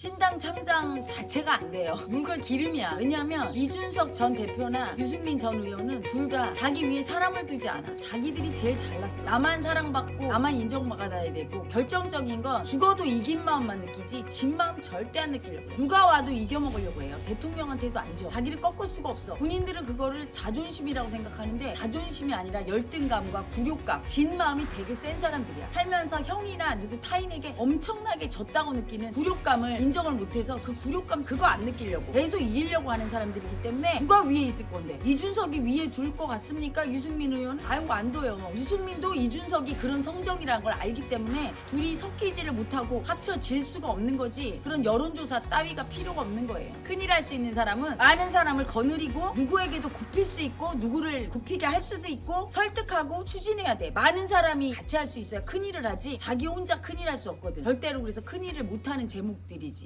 신당 창당 자체가 안 돼요. 물과 기름이야. 왜냐하면 이준석 전 대표나 유승민 전 의원은 둘 다 자기 위에 사람을 두지 않아. 자기들이 제일 잘났어. 나만 사랑받고 나만 인정받아야 되고 결정적인 건 죽어도 이긴 마음만 느끼지 진 마음 절대 안 느끼려고. 해. 누가 와도 이겨먹으려고 해요. 대통령한테도 안 줘. 자기를 꺾을 수가 없어. 본인들은 그거를 자존심이라고 생각하는데 자존심이 아니라 열등감과 굴욕감, 진 마음이 되게 센 사람들이야. 살면서 형이나 누구 타인에게 엄청나게 졌다고 느끼는 굴욕감을 인정을 못해서 그 굴욕감 그거 안 느끼려고 계속 이기려고 하는 사람들이기 때문에 누가 위에 있을 건데 이준석이 위에 둘 것 같습니까? 유승민 의원? 아이고 안 둬요. 유승민도 이준석이 그런 성적이라는 걸 알기 때문에 둘이 섞이지를 못하고 합쳐질 수가 없는 거지 그런 여론조사 따위가 필요가 없는 거예요. 큰일 할 수 있는 사람은 많은 사람을 거느리고 누구에게도 굽힐 수 있고 누구를 굽히게 할 수도 있고 설득하고 추진해야 돼. 많은 사람이 같이 할 수 있어야 큰일을 하지 자기 혼자 큰일 할 수 없거든. 절대로 그래서 큰일을 못하는 제목들이지.